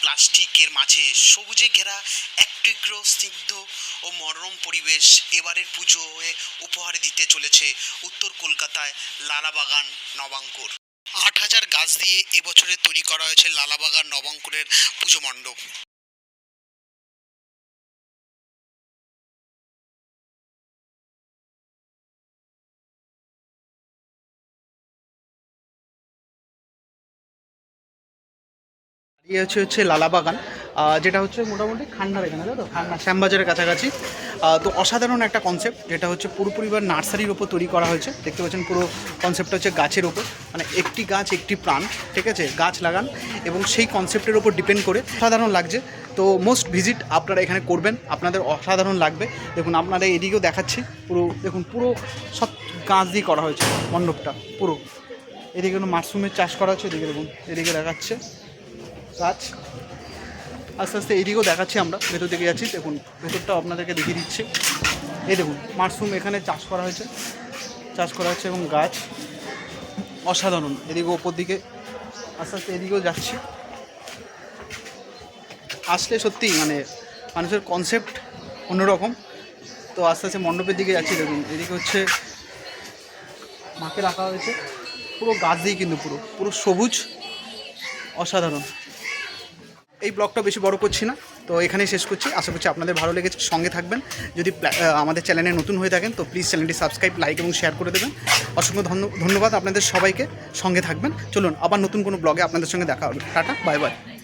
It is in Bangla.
প্লাস্টিকের মাঝে সবুজে ঘেরা এক টুকরো স্নিগ্ধ ও মনোরম পরিবেশ এবারের পুজো হয়ে উপহার দিতে চলেছে উত্তর কলকাতায় লালাবাগান নবাঙ্কুর। আট হাজার গাছ দিয়ে এবছরে তৈরি করা হয়েছে লালাবাগান নবাঙ্কুরের পুজো মণ্ডপ। ইয়ে হচ্ছে হচ্ছে লালাবাগান। যেটা হচ্ছে মোটামুটি খান্ডার এখানে, তাই তো? শ্যামবাজারের কাছাকাছি। তো অসাধারণ একটা কনসেপ্ট যেটা হচ্ছে পুরোপুরি বা নার্সারির ওপর তৈরি করা হয়েছে। দেখতে পাচ্ছেন পুরো কনসেপ্টটা হচ্ছে গাছের ওপর। মানে একটি গাছ, একটি প্রাণ, ঠিক আছে? গাছ লাগান এবং সেই কনসেপ্টের ওপর ডিপেন্ড করে। অসাধারণ লাগছে। তো মোস্ট ভিজিট আপনারা এখানে করবেন। আপনাদের অসাধারণ লাগবে। দেখুন আপনারা এদিকেও দেখাচ্ছি। পুরো, দেখুন, পুরো সব গাছ দিয়ে করা হয়েছে মণ্ডপটা, পুরো। এদিকে কোনো মাশরুমের চাষ করা হচ্ছে, এদিকে দেখুন, এদিকে দেখাচ্ছে। গাছ আস্তে আস্তে এইদিকেও দেখাচ্ছি আমরা, ভেতর দিকে যাচ্ছি। দেখুন, ভেতরটা আপনাদেরকে দেখিয়ে দিচ্ছি। এই দেখুন, মাশরুম এখানে চাষ করা হয়েছে। চাষ করা হয়েছে এবং গাছ অসাধারণ। এদিকে ওপর দিকে আস্তে আস্তে এদিকেও যাচ্ছি। আসলে সত্যি মানে মানুষের কনসেপ্ট অন্যরকম। তো আস্তে আস্তে মণ্ডপের দিকে যাচ্ছি, দেখুন। এদিকে হচ্ছে মাকে রাখা হয়েছে। পুরো গাছ দিয়ে কিন্তু পুরো। পুরো সবুজ, অসাধারণ। এই ব্লগটা বেশি বড় করছি না। তো এখানেই শেষ করছি। আশা করছি আপনাদের ভালো লেগেছে। সঙ্গে থাকবেন। যদি আমাদের চ্যানেলে নতুন হয়ে থাকেন, তো প্লিজ চ্যানেলটি সাবস্ক্রাইব লাইক এবং শেয়ার করে দেবেন। অসংখ্য ধন্য- ধন্যবাদ আপনাদের সবাইকে। সঙ্গে থাকবেন। চলুন, আবার নতুন কোনো ব্লগে আপনাদের সঙ্গে দেখা হবে। Tata bye bye